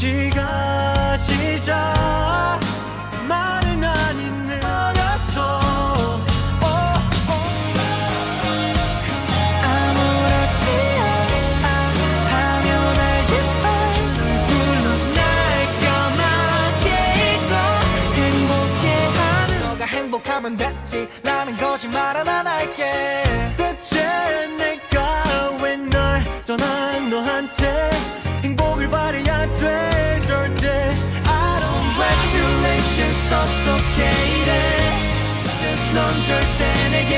시가 시작. 말은 아닌 내 알았어. 아무렇지 않아하며 알게 봐 물론 날 껴안게 있고 행복해하는 너가 행복하면 됐지. 나는 거짓말 안 할게. 대체 내가 왜 널 떠난 너한테 Congratulations 어떻게 이래 넌 절대 내게